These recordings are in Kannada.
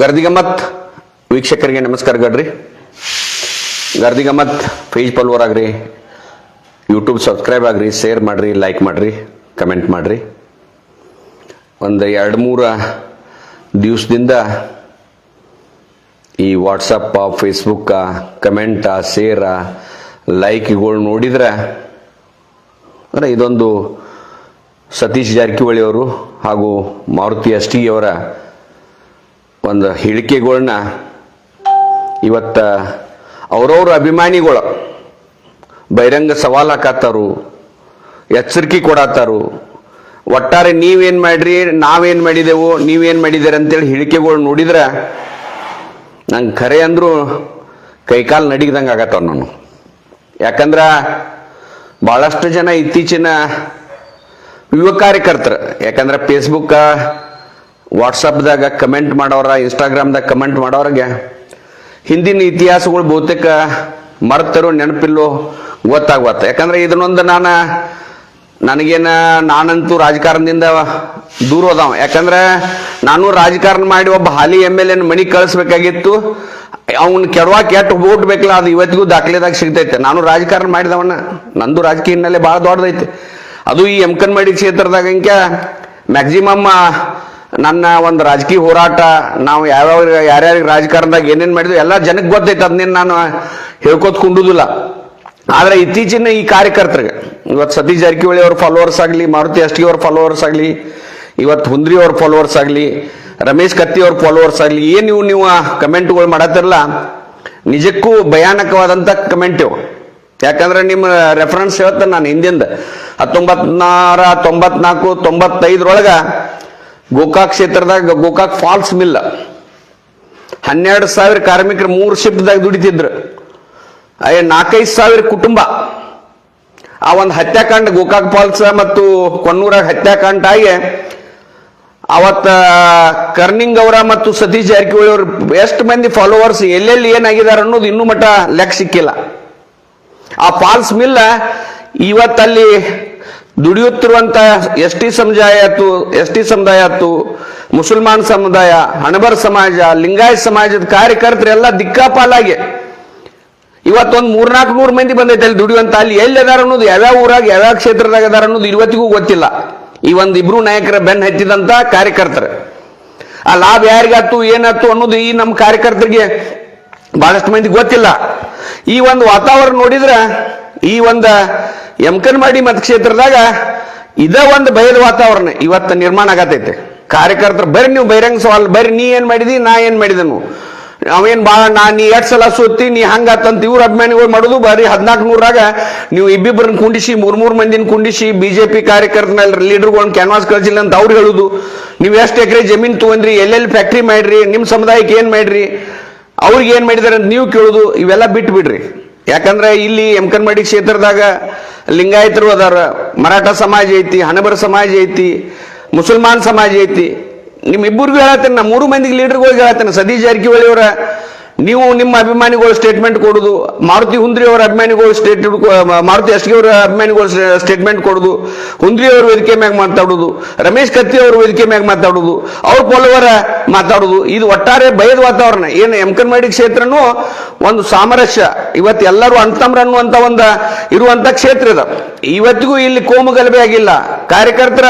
ಗರ್ದಿಗಮ್ಮತ್ ವೀಕ್ಷಕರಿಗೆ ನಮಸ್ಕಾರ ಗಡ್ರಿ. ಗರ್ದಿಗಮ್ಮತ್ ಪೇಜ್ ಫಾಲೋವರ್ ಆಗ್ರಿ. ಯೂಟ್ಯೂಬ್ ಸಬ್ಸ್ಕ್ರೈಬ್ ಆಗ್ರಿ. ಶೇರ್ ಮಾಡ್ರಿ ಲೈಕ್ ಮಾಡ್ರಿ ಕಮೆಂಟ್ ಮಾಡ್ರಿ. ಒಂದು ಎರಡು ಮೂರ ದಿವಸದಿಂದ ಈ ವಾಟ್ಸಪ್ಪ ಫೇಸ್ಬುಕ್ಕ ಕಮೆಂಟ ಶೇರ ಲೈಕ್ಗಳು ನೋಡಿದ್ರೆ, ಅಂದರೆ ಇದೊಂದು ಸತೀಶ್ ಜಾರಕಿಹೊಳಿ ಅವರು ಹಾಗೂ ಮಾರುತಿ ಅಷ್ಟಿಗೆಯವರ ಒಂದು ಹೇಳಿಕೆಗಳನ್ನ ಇವತ್ತ ಅವ್ರವ್ರ ಅಭಿಮಾನಿಗಳು ಬಹಿರಂಗ ಸವಾಲು ಹಾಕತ್ತಾರು ಎಚ್ಚರಿಕೆ ಕೊಡತ್ತಾರು ಒಟ್ಟಾರೆ ನೀವೇನು ಮಾಡ್ರಿ, ನಾವೇನು ಮಾಡಿದೆವು, ನೀವೇನು ಮಾಡಿದ್ದೀರಿ ಅಂತೇಳಿ ಹೇಳಿಕೆಗಳು ನೋಡಿದ್ರೆ ನಂಗೆ ಖರೆ ಅಂದರೂ ಕೈಕಾಲು ನಡಿಗ್ದಂಗೆ ಆಗತ್ತವ ನಾನು. ಯಾಕಂದ್ರೆ ಭಾಳಷ್ಟು ಜನ ಇತ್ತೀಚಿನ ಯುವ ಕಾರ್ಯಕರ್ತರು, ಯಾಕಂದ್ರೆ ಫೇಸ್ಬುಕ್ಕ ವಾಟ್ಸಪ್ದಾಗ ಕಮೆಂಟ್ ಮಾಡೋರ, ಇನ್ಸ್ಟಾಗ್ರಾಮ್ದಾಗ ಕಮೆಂಟ್ ಮಾಡೋರಿಗೆ, ಹಿಂದಿನ ಇತಿಹಾಸಗಳು ಬಹುತೇಕ ಮರ್ತರು ನೆನಪಿಲ್ಲೋ ಗೊತ್ತಾಗುತ್ತೆ ಯಾಕಂದ್ರೆ ಇದನ್ನೊಂದು ನಾನು, ನನಗೇನ ನಾನಂತೂ ರಾಜಕಾರಣದಿಂದ ದೂರ ಹೋದವ ಯಾಕಂದ್ರೆ ನಾನು ರಾಜಕಾರಣ ಮಾಡಿ ಒಬ್ಬ ಹಾಲಿ ಎಂ ಎಲ್ ಎನ್ ಮನಿ ಕಳಿಸ್ಬೇಕಾಗಿತ್ತು. ಅವ್ನ ಕೆಡವಾ ಕೆಟ್ಟ ಓಟ್ ಬೇಕಲ್ಲ, ಅದು ಇವತ್ತಿಗೂ ದಾಖಲೆದಾಗ ಸಿಗ್ತೈತೆ. ನಾನು ರಾಜಕಾರಣ ಮಾಡಿದವನ್ನ ನಂದು ರಾಜಕೀಯ ಹಿನ್ನೆಲೆ ಭಾಳ ದೊಡ್ಡದೈತೆ. ಅದು ಈ ಎಮ್ಕನ್ಮಡಿ ಕ್ಷೇತ್ರದಾಗ ಇಂಕ ಮ್ಯಾಕ್ಸಿಮಮ್ ನನ್ನ ಒಂದು ರಾಜಕೀಯ ಹೋರಾಟ, ನಾವು ಯಾವ್ಯಾವ ಯಾರ್ಯಾರಿಗೆ ರಾಜಕಾರಣದಾಗ ಏನೇನು ಮಾಡಿದ್ವಿ, ಎಲ್ಲ ಜನಕ್ಕೆ ಗೊತ್ತೈತೆ ಅದನ್ನೇನು ನಾನು ಹೇಳ್ಕೊತ ಕುಂಡುದಿಲ್ಲ. ಆದ್ರೆ ಇತ್ತೀಚಿನ ಈ ಕಾರ್ಯಕರ್ತರಿಗೆ, ಇವತ್ತು ಸತೀಶ್ ಜಾರಕಿಹೊಳಿ ಅವ್ರ ಫಾಲೋವರ್ಸ್ ಆಗಲಿ, ಮಾರುತಿ ಅಷ್ಟಿ ಅವ್ರ ಫಾಲೋವರ್ಸ್ ಆಗಲಿ, ಇವತ್ತು ಹುಂದ್ರಿ ಅವ್ರ ಫಾಲೋವರ್ಸ್ ಆಗಲಿ, ರಮೇಶ್ ಕತ್ತಿ ಅವ್ರ ಫಾಲೋವರ್ಸ್ ಆಗಲಿ, ಏನು ನೀವು ನೀವು ಕಮೆಂಟ್ಗಳು ಮಾಡತ್ತಿರಲ್ಲ, ನಿಜಕ್ಕೂ ಭಯಾನಕವಾದಂಥ ಕಮೆಂಟ್ ಇವು. ಯಾಕಂದ್ರೆ ನಿಮ್ಮ ರೆಫರೆನ್ಸ್ ಹೇಳ್ತೇನೆ ನಾನು ಹಿಂದಿಂದ. ಹತ್ತೊಂಬತ್ನಾರ ತೊಂಬತ್ನಾಲ್ಕು ತೊಂಬತ್ತೈದರೊಳಗ ಗೋಕಾಕ್ ಕ್ಷೇತ್ರದಾಗ ಗೋಕಾಕ್ ಫಾಲ್ಸ್ ಮಿಲ್. ಹನ್ನೆರಡು ಸಾವಿರ ಕಾರ್ಮಿಕರು ಮೂರು ಶಿಫ್ಟ್ದಾಗ ದುಡಿತಿದ್ರು. ಅಯ್ಯ ನಾಲ್ಕೈದು ಸಾವಿರ ಕುಟುಂಬ. ಆ ಒಂದು ಹತ್ಯಾಕಾಂಡ ಗೋಕಾಕ್ ಫಾಲ್ಸ್ ಮತ್ತು ಕೊನ್ನೂರಾಗ ಹತ್ಯಾಕಾಂಡ ಆಗಿ ಅವತ್ತ ಕರ್ನಿಂಗ್ ಅವರ ಮತ್ತು ಸತೀಶ್ ಜಾರಕಿಹೊಳಿ ಅವರು ಎಷ್ಟು ಮಂದಿ ಫಾಲೋವರ್ಸ್ ಎಲ್ಲೆಲ್ಲಿ ಏನಾಗಿದ್ದಾರೆ ಅನ್ನೋದು ಇನ್ನೂ ಮಟ್ಟ ಲೆಕ್ಕ ಸಿಕ್ಕಿಲ್ಲ. ಆ ಫಾಲ್ಸ್ ಮಿಲ್ ಇವತ್ತಲ್ಲಿ ದುಡಿಯುತ್ತಿರುವಂತ ಎಸ್ ಟಿ ಸಮುದಾಯ ಆಯ್ತು, ಎಸ್ ಟಿ ಸಮುದಾಯ ಆಯ್ತು, ಮುಸಲ್ಮಾನ್ ಸಮುದಾಯ, ಹಣಬರ್ ಸಮಾಜ, ಲಿಂಗಾಯತ್ ಸಮಾಜದ ಕಾರ್ಯಕರ್ತರೆಲ್ಲ ದಿಕ್ಕಾಪಾಲಾಗಿ. ಇವತ್ತೊಂದು ಮೂರ್ನಾಲ್ಕು ನೂರು ಮಂದಿ ಬಂದೈತೆ ಅಲ್ಲಿ ದುಡಿಯುವಂತ. ಅಲ್ಲಿ ಎಲ್ಲಿ ಅದಾರ ಅನ್ನೋದು, ಯಾವ್ಯಾವ ಊರಾಗ, ಯಾವ್ಯಾವ ಕ್ಷೇತ್ರದಾಗ ಅದಾರ ಅನ್ನೋದು ಇವತ್ತಿಗೂ ಗೊತ್ತಿಲ್ಲ. ಈ ಒಂದು ಇಬ್ರು ನಾಯಕರ ಬೆನ್ನ ಹತ್ತಿದಂತ ಕಾರ್ಯಕರ್ತರು. ಆ ಲಾಭ ಯಾರಿಗಾತು ಏನಾತು ಅನ್ನೋದು ಈ ನಮ್ಮ ಕಾರ್ಯಕರ್ತರಿಗೆ ಬಹಳಷ್ಟು ಮಂದಿ ಗೊತ್ತಿಲ್ಲ. ಈ ಒಂದು ವಾತಾವರಣ ನೋಡಿದ್ರೆ ಈ ಒಂದು ಎಮ್ಕನ್ಮಾಡಿ ಮತಕ್ಷೇತ್ರದಾಗ ಇದ ಒಂದು ಬಯಲು ವಾತಾವರಣ ಇವತ್ತು ನಿರ್ಮಾಣ ಆಗತೈತೆ. ಕಾರ್ಯಕರ್ತರು ಬರ್ರಿ ನೀವು ಬಹಿರಂಗ ಸವಾಲ್, ಬರ್ರಿ ನೀ ಏನ್ ಮಾಡಿದಿ, ನಾ ಏನ್ ಮಾಡಿದನು ಅವೇನ್ ಭಾಳ ನಾ ನೀ ಎರಡ್ ಸಲ ಸುತ್ತಿ ನೀ ಹಂಗಾತಂತ ಇವ್ರ ಅಭಿಮಾನಿಗಳು ಮಾಡುದು ಬರೀ ಹದಿನಾಲ್ಕು ನೂರಾಗ ನೀವು ಇಬ್ಬಿಬ್ಬರನ್ನ ಕುಂಡಿಸಿ ಮೂರ್ ಮೂರ್ ಮಂದಿನ ಕುಂಡಿಸಿ, ಬಿಜೆಪಿ ಕಾರ್ಯಕರ್ತನ ಲೀಡರ್ಗಳನ್ನ ಕ್ಯಾನ್ವಾಸ್ ಕಳ್ಸಿಲ್ಲ ಅಂತ ಅವ್ರು ಹೇಳುದು. ನೀವು ಎಷ್ಟು ಎಕರೆ ಜಮೀನ್ ತಗೊಂಡ್ರಿ, ಎಲ್ಲೆಲ್ಲಿ ಫ್ಯಾಕ್ಟ್ರಿ ಮಾಡ್ರಿ ನಿಮ್ಮ ಸಮುದಾಯಕ್ಕೆ ಏನ್ ಮಾಡ್ರಿ, ಅವ್ರಿಗೆ ಏನ್ ಮಾಡಿದಾರೆ ಅಂತ ನೀವು ಕೇಳುದು, ಇವೆಲ್ಲ ಬಿಟ್ಟು ಬಿಡ್ರಿ ಯಾಕಂದ್ರೆ ಇಲ್ಲಿ ಎಮ್ಕನ್ಮಡಿ ಕ್ಷೇತ್ರದಾಗ ಲಿಂಗಾಯತರು ಅದಾರ. ಮರಾಠ ಸಮಾಜ ಐತಿ, ಹಣಬರ ಸಮಾಜ ಐತಿ, ಮುಸಲ್ಮಾನ್ ಸಮಾಜ ಐತಿ. ನಿಮ್ ಇಬ್ಬರಿಗೂ ಹೇಳತ್ತೇನೆ, ನಾ ಮೂರು ಮಂದಿಗೆ ಲೀಡರ್ಗಳಿಗೆ ಹೇಳತ್ತೇನೆ. ಸತೀಶ್ ಜಾರಕಿಹೊಳಿ ನೀವು ನಿಮ್ಮ ಅಭಿಮಾನಿಗಳು ಸ್ಟೇಟ್ಮೆಂಟ್ ಕೊಡುದು, ಮಾರುತಿ ಹುಂದ್ರಿ ಅವರ ಅಭಿಮಾನಿಗಳು ಸ್ಟೇಟ್ ಮಾರುತಿ ಅಷ್ಟಿಗೆ ಅವರ ಅಭಿಮಾನಿಗಳು ಸ್ಟೇಟ್ಮೆಂಟ್ ಕೊಡುದು ಹುಂದ್ರಿ ಅವರು ವೇದಿಕೆ ಮ್ಯಾಗ ಮಾತಾಡುದು, ರಮೇಶ್ ಕತ್ತಿ ಅವರು ವೇದಿಕೆ ಮ್ಯಾಗ ಮಾತಾಡುದು, ಅವ್ರ ಪೋಲವರ ಮಾತಾಡುದು, ಇದು ಒಟ್ಟಾರೆ ಭಯದ ವಾತಾವರಣ. ಏನು ಎಮ್ಕನ್ಮಾಡಿ ಕ್ಷೇತ್ರನು ಒಂದು ಸಾಮರಸ್ಯ. ಇವತ್ತು ಎಲ್ಲರೂ ಅಂತಮ್ರ ಅನ್ನುವಂತ ಒಂದು ಇರುವಂತ ಕ್ಷೇತ್ರ ಇದು. ಇವತ್ತಿಗೂ ಇಲ್ಲಿ ಕೋಮು ಗಲಭೆ ಆಗಿಲ್ಲ. ಕಾರ್ಯಕರ್ತರ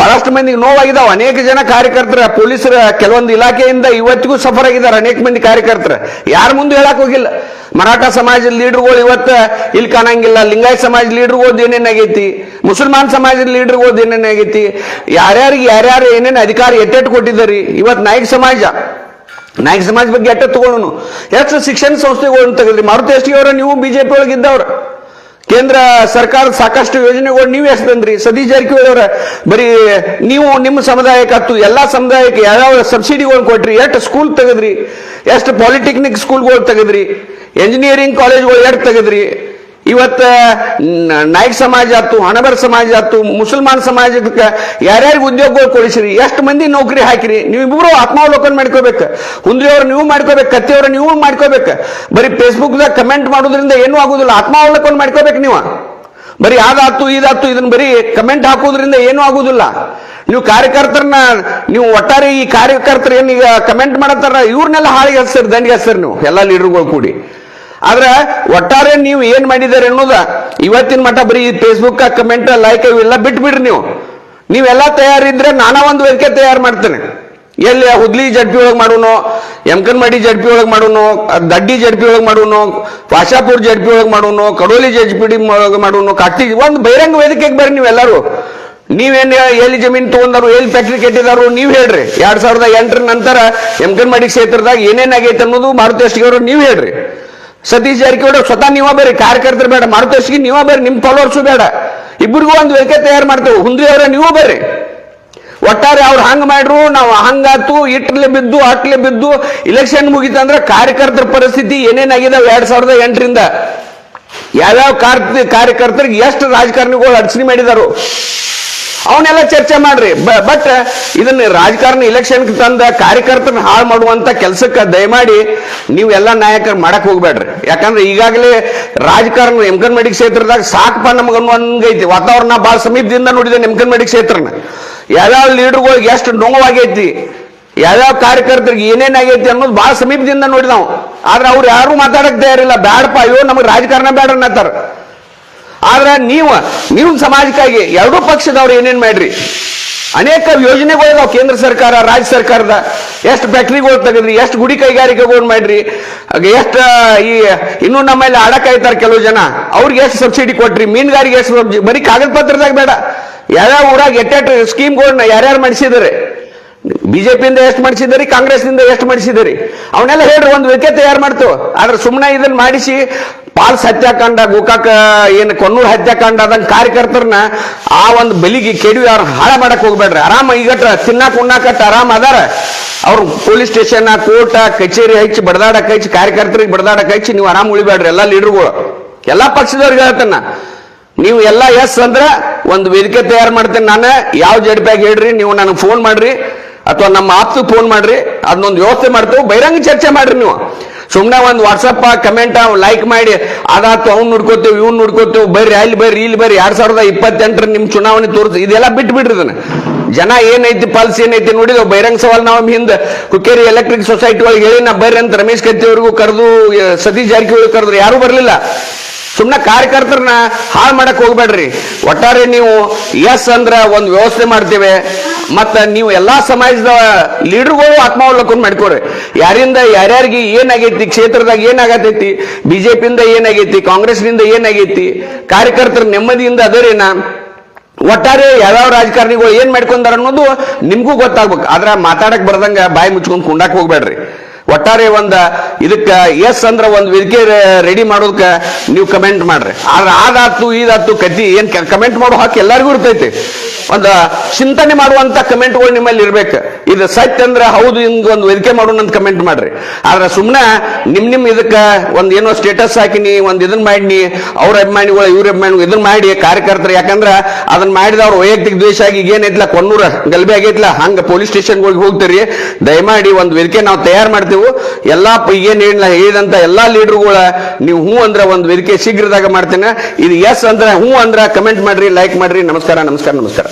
ಬಹಳಷ್ಟು ಮಂದಿಗೆ ನೋವಾಗಿದ್ದಾವೆ ಅನೇಕ ಜನ ಕಾರ್ಯಕರ್ತರ, ಪೊಲೀಸರ, ಕೆಲವೊಂದು ಇಲಾಖೆಯಿಂದ ಇವತ್ತಿಗೂ ಸಫರ್ ಆಗಿದ್ದಾರೆ ಅನೇಕ ಮಂದಿ ಕಾರ್ಯಕರ್ತರ. ಯಾರ ಮುಂದೆ ಹೇಳಕ್ ಹೋಗಿಲ್ಲ. ಮರಾಠ ಸಮಾಜದ ಲೀಡರ್ಗಳು ಇವತ್ತ ಇಲ್ಲಿ ಕಾಣಂಗಿಲ್ಲ. ಲಿಂಗಾಯತ್ ಸಮಾಜ ಲೀಡರ್ಗಳು ಏನೇನಾಗೈತಿ ಮುಸಲ್ಮಾನ್ ಸಮಾಜದ ಲೀಡರ್ಗಳು ಏನೇನಾಗೈತಿ ಯಾರ್ಯಾರಿಗೆ ಯಾರ್ಯಾರು ಏನೇನು ಅಧಿಕಾರ ಎಟ್ಟೆಟ್ಟು ಕೊಟ್ಟಿದ್ದಾರೆ? ಇವತ್ತು ನಾಯಕ ಸಮಾಜ. ನಾಯಕ ಸಮಾಜ ಬಗ್ಗೆ ಎಟ್ಟ ತಗೊಳ್ಳೋನು? ಎಷ್ಟು ಶಿಕ್ಷಣ ಸಂಸ್ಥೆಗಳು ತೆಗೆದ್ರಿ. ಮಾರುತಿ ಎಷ್ಟಿಗೆ ಅವರ, ನೀವು ಬಿಜೆಪಿ ಒಳಗೆ ಇದ್ದವ್ರ ಕೇಂದ್ರ ಸರ್ಕಾರದ ಸಾಕಷ್ಟು ಯೋಜನೆಗಳು ನೀವು ಎಷ್ಟು ತಂದ್ರಿ ಸತೀಶ್ ಜಾರಕಿಹೊಳಿ ಅವರ, ಬರೀ ನೀವು ನಿಮ್ಮ ಸಮುದಾಯಕ್ಕೆ ಹತ್ತು ಎಲ್ಲಾ ಸಮುದಾಯಕ್ಕೆ ಯಾವ್ಯಾವ ಸಬ್ಸಿಡಿಗಳು ಕೊಟ್ರಿ, ಎಷ್ಟು ಸ್ಕೂಲ್ ತೆಗೆದ್ರಿ, ಎಷ್ಟು ಪಾಲಿಟೆಕ್ನಿಕ್ ಸ್ಕೂಲ್ಗಳು ತೆಗೆದ್ರಿ ಎಂಜಿನಿಯರಿಂಗ್ ಕಾಲೇಜ್ಗಳು ಎಷ್ಟು ತೆಗೆದ್ರಿ ಇವತ್ತ ನಾಯಕ್ ಸಮಾಜ ಆತು ಹಣಬರ್ ಸಮಾಜ ಆತು ಮುಸಲ್ಮಾನ್ ಸಮಾಜಕ್ಕೆ ಯಾರ್ಯಾರಿಗೆ ಉದ್ಯೋಗಗಳು ಕೊಡಿಸಿರಿ, ಎಷ್ಟು ಮಂದಿ ನೌಕರಿ ಹಾಕಿರಿ ನೀವಿಬ್ಬರು ಆತ್ಮಾವಲೋಕನ ಮಾಡ್ಕೋಬೇಕು. ಹುಂದ್ರಿ ಅವ್ರು ನೀವು ಮಾಡ್ಕೋಬೇಕು, ಕತ್ತಿಯವ್ರ ನೀವು ಮಾಡ್ಕೋಬೇಕು. ಬರೀ ಫೇಸ್ಬುಕ್ದಾಗ ಕಮೆಂಟ್ ಮಾಡೋದ್ರಿಂದ ಏನೂ ಆಗೋದಿಲ್ಲ, ಆತ್ಮಾವಲೋಕನ ಮಾಡ್ಕೋಬೇಕು ನೀವು. ಬರೀ ಅದಾತು ಇದಾತು ಇದನ್ನ ಬರೀ ಕಮೆಂಟ್ ಹಾಕೋದ್ರಿಂದ ಏನೂ ಆಗೋದಿಲ್ಲ. ನೀವು ಕಾರ್ಯಕರ್ತರನ್ನ, ನೀವು ಒಟ್ಟಾರೆ ಈ ಕಾರ್ಯಕರ್ತರು ಏನೀಗ ಕಮೆಂಟ್ ಮಾಡತ್ತಾರ, ಇವ್ರನ್ನೆಲ್ಲ ಹಾಳಿಗೆ ಹಚ್ತಾರೆ ದಂಡಿಗೆ ಹಚ್ತಾರೆ ನೀವು, ಎಲ್ಲ ಲೀಡರ್ಗಳು ಕೂಡಿ. ಆದ್ರೆ ಒಟ್ಟಾರೆ ನೀವು ಏನ್ ಮಾಡಿದಾರೆ ಅನ್ನೋದ ಇವತ್ತಿನ ಮಟ್ಟ ಬರೀ ಫೇಸ್ಬುಕ್ ಕಮೆಂಟ್ ಲೈಕ್ ಇವೆಲ್ಲ ಬಿಟ್ಬಿಡ್ರಿ ನೀವು. ನೀವೆಲ್ಲ ತಯಾರಿದ್ರೆ ನಾನಾ ಒಂದು ವೇದಿಕೆ ತಯಾರು ಮಾಡ್ತೇನೆ. ಎಲ್ಲಿ ಹುದ್ಲಿ ಜಡ್ಪಿ ಒಳಗೆ ಮಾಡೋನು ಯಮಕನ್ಮಡಿ ಜಡ್ಪಿ ಒಳಗೆ ಮಾಡೋನು, ದಡ್ಡಿ ಜಡ್ಪಿ ಒಳಗೆ ಮಾಡೋನು ಪಾಶಾಪುರ್ ಜಡ್ಪಿ ಒಳಗೆ ಮಾಡೋನು, ಕಡೋಲಿ ಜಡ್ಪಿ ಒಳಗೆ ಮಾಡೋನು ಕಟ್ಟಿ ಒಂದು ಬಹಿರಂಗ ವೇದಿಕೆಗೆ ಬರ್ರಿ ನೀವೆಲ್ಲರೂ ನೀವೇನು ಎಲ್ಲಿ ಜಮೀನ್ ತಗೊಂಡಾರು, ಎಲ್ಲಿ ಫ್ಯಾಕ್ಟ್ರಿ ಕೆಟ್ಟಿದಾರು, ನೀವ್ ಹೇಳ್ರಿ. ಎರಡ್ ಸಾವಿರದ ಎಂಟರ ನಂತರ ಯಮಕನ್ಮಡಿ ಕ್ಷೇತ್ರದಾಗ ಏನೇನಾಗೈತೆ ಅನ್ನೋದು ಮಾರುತಿ ಅವರು ನೀವ್ ಹೇಳ್ರಿ. ಸತೀಶ್ ಜಾರಕಿಹೊಳಿ ಸ್ವತಃ ನೀವ ಬೇರೆ ಕಾರ್ಯಕರ್ತರು ಬೇಡ, ಮಾರುತೇಶ್ಗೆ ನೀವ ಬೇರೆ ನಿಮ್ ಫಾಲೋವರ್ಸು ಬೇಡ. ಇಬ್ಬರಿಗೂ ಒಂದು ವೇದಿಕೆ ತಯಾರು ಮಾಡ್ತೇವೆ, ಹುಂದ್ರಿ ಅವರ ನೀವು ಬೇರೆ ಒಟ್ಟಾರೆ ಅವ್ರು ಹಂಗ ಮಾಡ್ರು, ನಾವು ಹಂಗಾತು, ಇಟ್ಲೆ ಬಿದ್ದು, ಅಟ್ಲೆ ಬಿದ್ದು ಇಲೆಕ್ಷನ್ ಮುಗಿತಂದ್ರೆ ಕಾರ್ಯಕರ್ತರ ಪರಿಸ್ಥಿತಿ ಏನೇನಾಗಿದಾವೆ ಎರಡ್ ಸಾವಿರದ ಎಂಟರಿಂದ? ಯಾವ್ಯಾವ ಕಾರ್ಯ, ಕಾರ್ಯಕರ್ತರಿಗೆ ಎಷ್ಟು ರಾಜಕಾರಣಿಗಳು ಅಡಚಣೆ ಮಾಡಿದಾರು? ಅವನ್ನೆಲ್ಲ ಚರ್ಚೆ ಮಾಡ್ರಿ. ಬಟ್ ಇದನ್ನ ರಾಜಕಾರಣ ಇಲೆಕ್ಷನ್ ತಂದ ಕಾರ್ಯಕರ್ತರನ್ನ ಹಾಳು ಮಾಡುವಂತ ಕೆಲಸಕ್ಕೆ ದಯಮಾಡಿ ನೀವು ಎಲ್ಲ ನಾಯಕರು ಮಾಡಕ್ ಹೋಗ್ಬೇಡ್ರಿ. ಯಾಕಂದ್ರೆ ಈಗಾಗಲೇ ರಾಜಕಾರಣ ಎಮ್ಕನ್ಮಡಿ ಕ್ಷೇತ್ರದಾಗ ಸಾಕಪ್ಪ ನಮಗನ್ನುವಂಗೈತಿ ವಾತಾವರಣ ಬಹಳ ಸಮೀಪದಿಂದ ನೋಡಿದೆ ಎಮ್ಕನ್ಮಡಿ ಕ್ಷೇತ್ರನ. ಯಾವ್ಯಾವ ಲೀಡರ್ಗಳಿಗೆ ಎಷ್ಟು ನೋವಾಗೈತಿ ಯಾವ್ಯಾವ ಕಾರ್ಯಕರ್ತರಿಗೆ ಏನೇನಾಗೈತಿ ಅನ್ನೋದು ಬಹಳ ಸಮೀಪದಿಂದ ನೋಡಿ ಆದ್ರೆ ಅವ್ರು ಯಾರು ಮಾತಾಡಕ್ ತಯಾರಿಲ್ಲ. ಬ್ಯಾಡಪ್ಪ, ಅಯ್ಯೋ, ನಮಗೆ ರಾಜಕಾರಣ ಬೇಡ ಅನ್ನತ್ತಾರ. ಆದ್ರೆ ನೀವು ನೀವು ಸಮಾಜಕ್ಕಾಗಿ ಎರಡೂ ಪಕ್ಷದವ್ರು ಏನೇನ್ ಮಾಡ್ರಿ? ಅನೇಕ ಯೋಜನೆಗಳು ಇದಾವೆ ಕೇಂದ್ರ ಸರ್ಕಾರ, ರಾಜ್ಯ ಸರ್ಕಾರದ. ಎಷ್ಟು ಫ್ಯಾಕ್ಟ್ರಿಗಳು ತೆಗೆದ್ರಿ, ಎಷ್ಟು ಗುಡಿ ಕೈಗಾರಿಕೆಗಳು ಮಾಡ್ರಿ ಎಷ್ಟು ಈ, ಇನ್ನು ನಮ್ಮಲ್ಲಿ ಆಡ ಐತಾರ ಕೆಲವು ಜನ. ಅವ್ರಿಗೆ ಎಷ್ಟು ಸಬ್ಸಿಡಿ ಕೊಟ್ರಿ, ಮೀನುಗಾರಿಗೆ ಎಷ್ಟು ಸಬ್ಸಿಡಿ ಬರೀ ಕಾಗದ ಪತ್ರದಾಗ ಬೇಡ. ಯಾವ್ಯಾವ ಊರಾಗ ಎಟ್ಟೆಟ್ಟು ಸ್ಕೀಮ್ಗಳನ್ನ ಯಾರ್ಯಾರು ಮಾಡಿಸಿದಾರೆ ಬಿಜೆಪಿಯಿಂದ ಎಷ್ಟು ಮಾಡಿಸಿದಿರಿ ಕಾಂಗ್ರೆಸ್ನಿಂದ ಎಷ್ಟು ಮಾಡಿಸಿದಿರಿ ಅವನ್ನೆಲ್ಲ ಹೇಳ್ರಿ, ಒಂದು ವೇದಿಕೆ ತಯಾರು ಮಾಡ್ತು. ಆದ್ರೆ ಸುಮ್ಮನೆ ಇದನ್ನ ಮಾಡಿಸಿ ಪಾಲ್ಸ್ ಹತ್ಯಾಕಾಂಡ ಗೋಕಾಕ, ಏನು ಕೊನ್ನೂರು ಹತ್ಯಾಕಾಂಡ ಅದಂಗ ಕಾರ್ಯಕರ್ತರನ್ನ ಆ ಒಂದು ಬಲಿಗೆ ಕೆಡವಿ ಅವ್ರ ಹಾಳ ಮಾಡಕ್ ಹೋಗ್ಬೇಡ್ರಿ. ಆರಾಮ ಈಗಟ್ರ ತಿನ್ನಾಕ ಉಣ್ಣಾಕಟ್ಟ ಆರಾಮ ಅದಾರ. ಅವ್ರು ಪೊಲೀಸ್ ಸ್ಟೇಷನ್, ಕೋರ್ಟ್, ಕಚೇರಿ ಹಚ್ಚಿ ಬಡದಾಡಕ್ ಹಚ್ಚಿ ಕಾರ್ಯಕರ್ತರಿಗೆ ಬಡದಾಡಕ್ ಹಚ್ಚಿ ನೀವು ಆರಾಮ ಉಳಿಬೇಡ್ರಿ ಎಲ್ಲಾ ಲೀಡರ್ಗಳು. ಎಲ್ಲಾ ಪಕ್ಷದವ್ರಿಗೆ ಹೇಳ್ತಾನ ನೀವು ಎಲ್ಲ ಎಸ್ ಅಂದ್ರ ಒಂದು ವೇದಿಕೆ ತಯಾರು ಮಾಡ್ತೇನೆ ನಾನು. ಯಾವ ಜಡ್ಪ್ಯಾಗ ಹೇಳ್ರಿ, ನೀವು ನನಗೆ ಫೋನ್ ಮಾಡ್ರಿ, ಅಥವಾ ನಮ್ಮ ಆಪ್ತು ಫೋನ್ ಮಾಡ್ರಿ, ಅದನ್ನೊಂದು ವ್ಯವಸ್ಥೆ ಮಾಡ್ತೇವೆ. ಬಹಿರಂಗ ಚರ್ಚೆ ಮಾಡ್ರಿ ನೀವು. ಸುಮ್ಮನೆ ಒಂದು ವಾಟ್ಸಪ್ ಕಮೆಂಟ್ ಲೈಕ್ ಮಾಡಿ ಅದಾತು ಅವ್ನು ನೋಡ್ಕೋತೇವೆ, ಇವ್ನು ನೋಡ್ಕೋತೇವೆ, ಬರ್ರಿ, ಅಲ್ಲಿ ಬರ್ರಿ, ಇಲ್ಲಿ ಬರ್ರಿ, ಎರಡ್ ಸಾವಿರದ ಇಪ್ಪತ್ತೆಂಟರ ನಿಮ್ ಚುನಾವಣೆ ತೋರಿಸಿ, ಇದೆಲ್ಲ ಬಿಟ್ಟು ಬಿಡ್ರಿ ಜನ ಏನೈತಿ ಪಲ್ಸ್ ಏನೈತಿ ನೋಡಿದ್ರು ಬಹಿರಂಗ ಸವಾಲ್ ನಾವು ಹಿಂದೆ ಕುಕ್ಕೇರಿ ಎಲೆಕ್ಟ್ರಿಕ್ ಸೊಸೈಟಿ ಒಳಗೆ ಹೇಳಿ, ನಾ ಬರ್ರಿ ಅಂತ ರಮೇಶ್ ಕತ್ತಿ ಅವ್ರಿಗೂ ಕರೆದು ಸತೀಶ್ ಜಾರಕಿಹೊಳಿ ಕರೆದ್ರು, ಯಾರು ಬರಲಿಲ್ಲ. ಸುಮ್ಮನೆ ಕಾರ್ಯಕರ್ತರನ್ನ ಹಾಳು ಮಾಡಕ್ ಹೋಗ್ಬೇಡ್ರಿ. ಒಟ್ಟಾರೆ ನೀವು ಎಸ್ ಅಂದ್ರ ಒಂದು ವ್ಯವಸ್ಥೆ ಮಾಡ್ತೇವೆ. ಮತ್ತ ನೀವು ಎಲ್ಲಾ ಸಮಾಜದ ಲೀಡರ್ಗಳು ಆತ್ಮಾವಲೋಕನ ಮಾಡ್ಕೋರಿ ಯಾರಿಂದ ಯಾರ್ಯಾರಿಗೆ ಏನಾಗೈತಿ, ಕ್ಷೇತ್ರದಾಗ ಏನಾಗತೈತಿ, ಬಿಜೆಪಿಯಿಂದ ಏನಾಗೈತಿ, ಕಾಂಗ್ರೆಸ್ನಿಂದ ಏನಾಗೈತಿ, ಕಾರ್ಯಕರ್ತರ ನೆಮ್ಮದಿಯಿಂದ ಅದರೇನ, ಒಟ್ಟಾರೆ ಯಾವ್ಯಾವ ರಾಜಕಾರಣಿಗಳು ಏನ್ ಮಾಡ್ಕೊಂಡಾರ ಅನ್ನೋದು ನಿಮ್ಗೂ ಗೊತ್ತಾಗ್ಬೇಕು. ಆದ್ರ ಮಾತಾಡಕ್ ಬರ್ದಂಗ ಬಾಯಿ ಮುಚ್ಕೊಂಡು ಕುಂಡಾಕ್ ಹೋಗ್ಬೇಡ್ರಿ. ಒಟ್ಟಾರೆ ಒಂದ ಇದಕ್ಕ ಎಸ್ ಅಂದ್ರ ಒಂದ್ ವೇದಿಕೆ ರೆಡಿ ಮಾಡೋದಕ್ಕ ನೀವು ಕಮೆಂಟ್ ಮಾಡ್ರಿ. ಆದ್ರೆ ಆದಾತು ಇದಾತು ಕತಿ ಏನ್ ಕಮೆಂಟ್ ಮಾಡೋ ಹಾಕಿ ಎಲ್ಲರಿಗೂ ಇರ್ತೈತಿ. ಒಂದ ಚಿಂತನೆ ಮಾಡುವಂತ ಕಮೆಂಟ್ಗಳು ನಿಮ್ಮಲ್ಲಿ ಇರ್ಬೇಕು. ಇದು ಸತ್ಯ ಅಂದ್ರೆ ಹೌದು, ಹಿಂಗ್ ಒಂದು ವೇದಿಕೆ ಮಾಡೋಣ ಅಂತ ಕಮೆಂಟ್ ಮಾಡ್ರಿ. ಆದ್ರೆ ಸುಮ್ಮನೆ ನಿಮ್ ನಿಮ್ ಇದಕ್ಕ ಒಂದ್ ಏನೋ ಸ್ಟೇಟಸ್ ಹಾಕಿನಿ ಒಂದ್ ಇದನ್ ಮಾಡಿನಿ ಅವ್ರ ಅಭಿಮಾನಿಗಳು, ಇವ್ರ ಅಭಿಮಾನಿಗಳು ಇದನ್ ಮಾಡಿ, ಕಾರ್ಯಕರ್ತರು. ಯಾಕಂದ್ರ ಅದನ್ನ ಮಾಡಿದ ಅವ್ರ ವೈಯಕ್ತಿಕ ದ್ವೇಷ ಆಗಿ ಈಗ ಏನೈತ್ಲ ಕೊನ್ನೂರ ಗಲ್ಬೆ ಆಗೈತ್ಲ ಹಂಗ ಪೊಲೀಸ್ ಸ್ಟೇಷನ್ಗಳಿಗೆ ಹೋಗ್ತೀರಿ. ದಯಮಾಡಿ ಒಂದು ವೇದಿಕೆ ನಾವು ತಯಾರು ಮಾಡ್ತೇವೆ. ಎಲ್ಲಾ ಏನ್ ಹೇಳಿಲ್ಲ ಹೇಳಿದಂತ ಎಲ್ಲಾ ಲೀಡರ್ಗಳ, ನೀವು ಹೂ ಅಂದ್ರ ಒಂದು ವೇದಿಕೆ ಶೀಘ್ರದಾಗ ಮಾಡ್ತೇನೆ. ಇದು ಎಸ್ ಅಂದ್ರೆ ಹೂ ಅಂದ್ರೆ ಕಮೆಂಟ್ ಮಾಡ್ರಿ, ಲೈಕ್ ಮಾಡ್ರಿ. ನಮಸ್ಕಾರ ನಮಸ್ಕಾರ ನಮಸ್ಕಾರ.